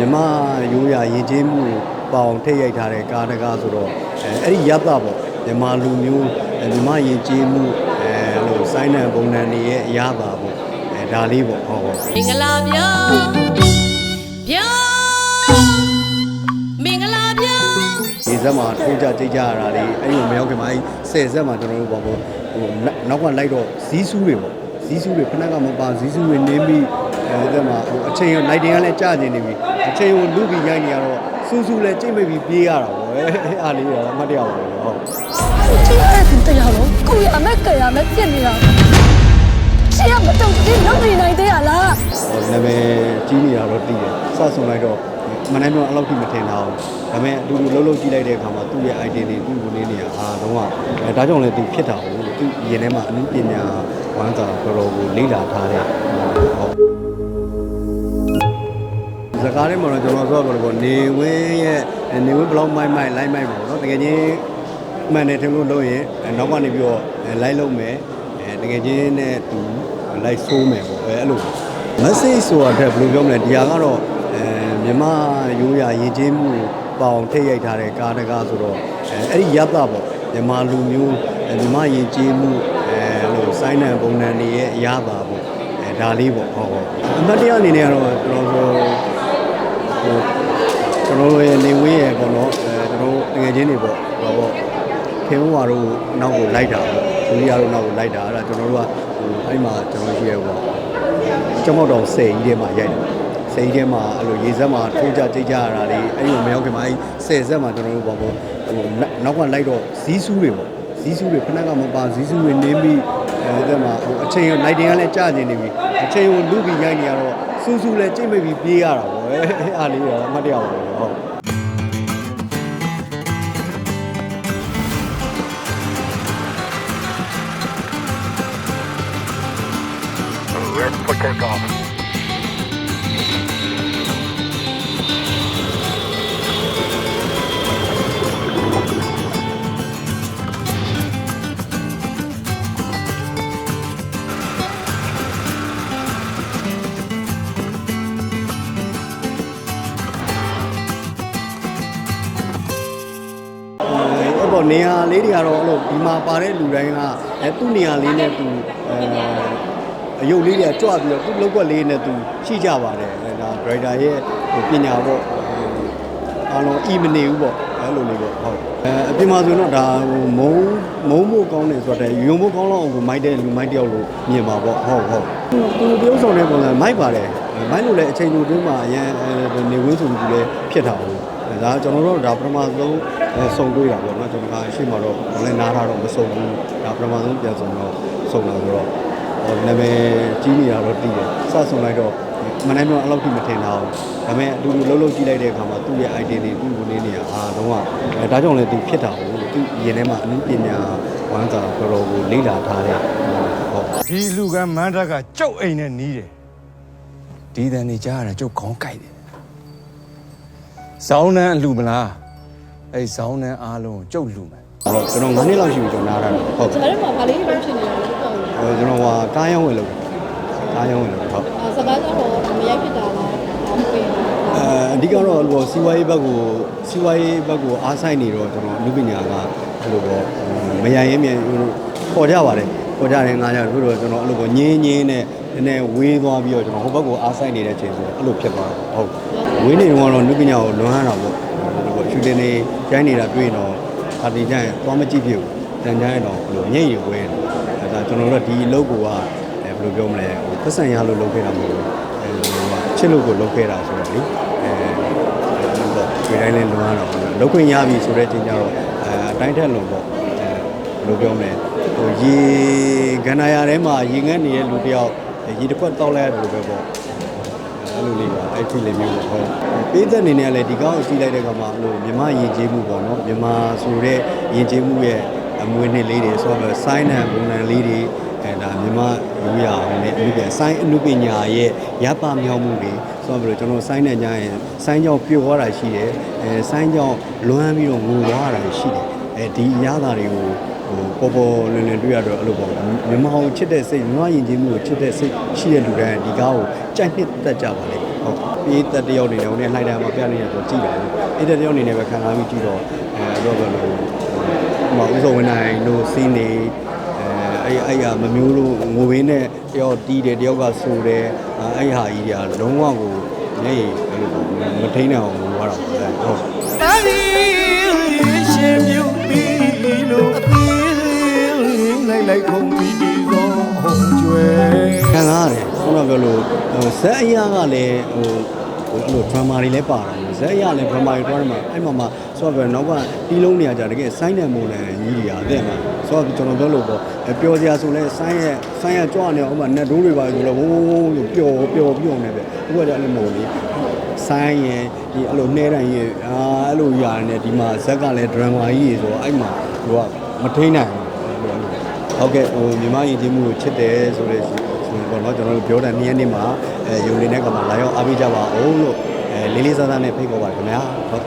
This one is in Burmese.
မြမရိုးရာယဉ်ကျေးမှုပေါအောင်ထိတ်ရိုက်ထားတဲ့ကားတကားဆိုတော့အဲအဲ့ဒီရပ်တာပေါ့မြမလူမျိုးအဲမြမယဉ်ကျေးမှုအဲလို့စိုင်းနံပုံနံတွေရဲ့အရသာပေါ့အဲဒါလေးပေါ့ဟုတ်ဟုတ်မင်္ဂလာဗျာဗျာမင်္ဂလာဗျာဒီဇက်မှာထိုးကြကြိတ်ကြရတာလေးအဲ့ဒီမရောက်ခင်မှာအဲ့ဆယ်ဇက်မှာကျွန်တော်တို့ပေါ့ပေါ့ဟိုနောက်ကလိုက်တော့ဇီးဆူးတွေပေါ့ဇီးဆူးတွေခဏကမပါဇီးဆူးတွေနင်းပြီး အဲဒီမှာဟိုအချိန်လိုက်တင်ကလည်းကြာနေနေပြီအချိန်ကိုလူပြီးရိုက်နေရတော့စူးစူးလည်းကြိတ်မိပြီးပြေးရတာပေါ့အဲအားလေးတော့အမှတ်တရပါပဲဟုတ်ချစ်ရတဲ့သူတရားလုံးကိုရအမက်ကရမဲ့ပြစ်နေတာချစ်ရမတော့ဒီလုံးနေနိုင်သေးရလားဟိုနာမည်ကြီးနေတာတော့တည်တယ်စဆုံလိုက်တော့မနိုင်တော့အဲ့လောက်ထိမထင်တာဘူးဒါပေမဲ့အတူတူလှုပ်လှုပ်ကြည့်လိုက်တဲ့အခါမှာသူ့ရဲ့ idea တွေသူ့ကိုနေနေရအာတော့အဲဒါကြောင့်လည်းသူဖြစ်တာဘူးသူရင်ထဲမှာအမှုပညာဝမ်းသာတော်တော်ကိုလေ့လာထားတဲ့ဟုတ် စကားထဲမှာတော့ကျွန်တော်ဆိုတော့ဘောနေဝင်းရဲ့နေဝင်းဘလောက်မိုက်မိုက်လိုက်မိုက်ပါဘောနော်တကယ်ချင်းမှန်တယ်ထင်လို့လုပ်ရင်နောက်ကနေပြီးတော့လိုက်လုံးမယ်အဲတကယ်ချင်းနဲ့သူလိုက်ဆိုးမယ်ပေါ့အဲအဲ့လို message ဆိုတာတက်ဘယ်လိုပြောမလဲဒီဟာကတော့အဲမြမရိုးရာယဉ်ကျေးမှုပေါအောင်ထိတ်ရိုက်ထားတဲ့ကားတကားဆိုတော့အဲအဲ့ဒီရပ်တာပေါ့မြမလူမျိုးအဲမြမယဉ်ကျေးမှုအဲလို့စိုင်းနံပုံနံတွေရဲ့အရသာပေါ့အဲ ဒါလေးပေါ့ဟုတ်ဟုတ်အမှတ်တရအနေနဲ့ကတော့ကျွန်တော်ဆိုဟိုကျွန်တော်တို့ရဲ့နေဝင်းရဲ့ပေါ့နော်အဲကျွန်တော်တို့တကယ်ချင်းတွေပေါ့ဟောပေါ့ခင်ဗျားတို့နောက်ကိုလိုက်တာပေါ့ဒုတိယတို့နောက်ကိုလိုက်တာအဲ့ဒါကျွန်တော်တို့ကဟိုအဲ့မှာကျွန်တော်ရှိရဲပေါ့ကျောင်းမောက်တော်စိန်ကြီးထဲမှာရိုက်တယ်စိန်ကြီးထဲမှာအဲ့လိုရေစက်မှာထိုးကြကြိတ်ကြရတာလေးအဲ့ဒီမရောက်ခင်မှာအဲ့ဆယ်ဆက်မှာကျွန်တော်တို့ပေါ့ပေါ့ဟိုနောက်ကလိုက်တော့ဇီးဆူးတွေပေါ့ ဇီးဆူးတွေခဏကမပါဇီးဆူးတွေနင်းပြီးအဲ့ဒါမှာဟိုအချိန်လိုက်တင်ကလည်းကြာနေနေပြီအချိန်ကိုလူပြီးရိုက်နေရတော့စူးစူးလည်းကြိတ်မိပြီးပြေးရတာပေါ့အဲအားလေးတော့အမှတ်တရပါဘူးဟုတ် Red for takeoff. အဲ့ပေါ်နေရာလေးတွေကတော့အဲ့လိုဒီမှာပါတဲ့လူတိုင်းကအဲသူ့နေရာလေးနဲ့သူအဲအယုတ်လေးတွေကကြွပြီးတော့သူ့လောက်ကွက်လေးနဲ့သူရှိကြပါတယ်အဲဒါ driver ရဲ့ဟိုပညာပေါ့အားလုံးအီမနေဘူးပေါ့အဲ့လိုလေးပေါ့ဟုတ်အဲအပြင်မှာဆိုတော့ဒါဟိုမုံမုံမို့ကောင်းတယ်ဆိုတော့ယုံမို့ကောင်းတော့ကိုမိုက်တဲ့လူမိုက်တယောက်လို့မြင်ပါပေါ့ဟုတ်ဟုတ်သူသူပြုံးဆောင်တဲ့ပုံစံမိုက်ပါတယ်မိုက်လို့လည်းအချိန်လိုတွင်းမှာအရန်နေဝင်းဆိုပြီးလည်းဖြစ်တာဘူး ဒါကျွန်တော်တို့ဒါပထမဆုံးအဲစုံတွေ့တာပေါ့နော်ကျွန်တော်ကအရှိမတော့ဘာလဲနားထားတော့မစုံဘူးဒါပထမဆုံးပြန်စုံတော့စုံလာဆိုတော့ဟိုနာမည်ကြီးနေတာတော့တည်တယ်စစုံလိုက်တော့မနိုင်တော့အဲ့လောက်ထိမထင်တာဘူးဒါပေမဲ့အတူတူလှုပ်လှုပ်ကြည့်လိုက်တဲ့အခါမှာသူ့ရဲ့ idea တွေသူ့ကိုနေနေရအာတော့အဲဒါကြောင့်လည်းသူဖြစ်တာဘူးသူရင်ထဲမှာအမှုပညာဝမ်းသာတော်တော်ကိုလေ့လာထားတဲ့ဟုတ်ဒီလူကမန်းတက်ကကျုပ်အိမ်နဲ့နီးတယ်ဒီတန်နေကြားရတာကျုပ်ခေါင်းကိုက်တယ် ဇောင်းနှန်းအလူမလားအဲ့ဇောင်းနှန်းအားလုံးကိုကျုပ်လူမယ်ဟုတ်ကျွန်တော်9နှစ်လောက်ရှိပြီကျွန်တော်နားထားတာဟုတ်ကျွန်တော်တို့မှာဗာလေးတွေဖြစ်နေတယ်လို့ပြောတယ်ဟိုကျွန်တော်ဟာကားရောင်းဝင်လို့ကားရောင်းဝင်လို့ဟုတ်။အာစကားကြောင့်တော့မရိုက်ဖြစ်တာလား။ဒါမှမဟုတ်အဲအဓိကတော့ဟိုစီဝါရေးဘက်ကိုစီဝါရေးဘက်ကိုအားဆိုင်နေတော့ကျွန်တော်လူပညာကအဲ့လိုပေါ့မရရင်မြန်ပေါ်ကြပါတယ်ပေါ်ကြတယ်ငါကြတို့တော့ကျွန်တော်အဲ့လိုပေါ့ညင်းညင်းနဲ့ နည်းနည်းဝေးသွားပြီးတော့ကျွန်တော်ဟိုဘက်ကိုအားဆိုင်နေတဲ့ချိန်ဆိုတော့အဲ့လိုဖြစ်သွားတာဟုတ်ဝေးနေတော့တော့လူပညာကိုလွမ်းရတာပေါ့ဒီလိုပေါ့ရှူတင်နေကျိုင်းနေတာတွေ့ရင်တော့ပါတီကျရင်သွားမကြည့်ဖြစ်ဘူးတန်ကြရင်တော့ဘယ်လိုညိတ်ရဝဲတယ်အဲဒါကျွန်တော်တို့ဒီအလုပ်ကိုကအဲဘယ်လိုပြောမလဲဟိုပတ်စံရလို့လုပ်ခဲ့တာမဟုတ်ဘူးအဲဟိုကချစ်လို့ကိုလုပ်ခဲ့တာဆိုတော့လေအဲပေါ့ဒီတိုင်းလေးလွန်ရတော့လုပ်ခွင့်ရပြီဆိုတဲ့ချိန်ကျတော့အဲအတိုင်းထက်လွန်ပေါ့အဲဘယ်လိုပြောမလဲဟိုရေကန္နာရထဲမှာရေငတ်နေတဲ့လူတယောက် ရေတစ်ခွက်တောက်လိုက်ရတယ်လို့ပဲပေါ့အဲ့လိုလေးပါအဲ့ဒီလေးမျိုးပေါ့ဟုတ်ပေးသက်အနေနဲ့လည်းဒီကောင်းကိုကြည့်လိုက်တဲ့အခါမှာအဲ့လိုမြမယဉ်ကျေးမှုပေါ့နော်မြမဆိုတဲ့ယဉ်ကျေးမှုရဲ့အမွေနှစ်လေးတွေဆိုတော့ဆိုင်းနံပုံနံလေးတွေအဲဒါမြမလူရအောင်နဲ့အမှုပြန်ဆိုင်းအမှုပညာရဲ့ရပ်ပမြောက်မှုတွေဆိုတော့ဘယ်လိုကျွန်တော်ဆိုင်းနေကြရင်ဆိုင်းကြောင့်ပျော်သွားတာရှိတယ်အဲဆိုင်းကြောင့်လွမ်းပြီးတော့ငိုသွားတာရှိတယ်အဲဒီအရာသာတွေကို ဟိုပေါ်ပေါ်လွင်လွင်တွေ့ရတော့အဲ့လိုပေါ့မြမအောင်ချစ်တဲ့စိတ်မြမယဉ်ကျေးမှုကိုချစ်တဲ့စိတ်ရှိတဲ့လူတိုင်းဒီကားကိုကြိုက်နှစ်သက်ကြပါလိမ့်မယ်ဟုတ်ပြီးတက်တယောက်အနေနဲ့ဟိုနေ့လှိုက်တာမှာပြနေတယ်ဆိုကြည့်တာအေးတက်တယောက်အနေနဲ့ပဲခံစားပြီးကြည့်တော့အဲတော့ဘယ်လိုဟိုမှာဥစ္စာဝင်နိုင်လို့စီးနေအဲအဲ့အဲ့ရမမျိုးလို့ငိုဘင်းနဲ့တယောက်တီးတယ်တယောက်ကဆူတယ်အဲ့ဟာကြီးတွေကလုံးဝကိုနေဘယ်လိုမထိန်နိုင်အောင်ငိုရတာဟုတ် လိုက်လိုက်ခုံပြီးသောဟုံးကျွဲခံစားရတယ်ခုနကပြောလို့ဟိုဇက်အရာကလည်းဟိုဟိုအဲ့လို drama တွေလည်းပါတယ်ဇက်အရာလည်း drama တွေတွားတယ်မှာအဲ့မှာမှာဆိုတော့နောက်ကတီးလုံးနေရကြတကယ်ဆိုင်းတယ်မို့လဲညီးတွေရတယ်မှာဆိုတော့ကျွန်တော်ပြောလို့ပေါ့ပျော်စရာဆိုလဲဆိုင်းရဲ့ဆိုင်းရကြွနေအောင်ဥမာ net ဒိုးတွေပါဆိုတော့ဝုန်းဝုန်းဝုန်းလို့ပျော်ပျော်ပြုံးနေပဲအခုကကြလည်းမဟုတ်လေဆိုင်းရင်ဒီအဲ့လိုနှဲတိုင်းရင်အာအဲ့လိုရတယ်ねဒီမှာဇက်ကလည်း drama ကြီးဆိုတော့အဲ့မှာဟိုကမထိန်နိုင်ဘူး ဟုတ်ကဲ့ဟိုမြမရင်ချင်းမှုကိုချစ်တယ်ဆိုတဲ့ဆိုရင်ပေါ့နော်ကျွန်တော်တို့ပြောတဲ့နေ့ရက်နေ့မှာအဲယုံနေတဲ့ကမှာလာရောက်အားပေးကြပါအောင်လို့အဲလေးလေးစားစားနဲ့ဖိတ်ခေါ်ပါတယ်ခင်ဗျာဟုတ်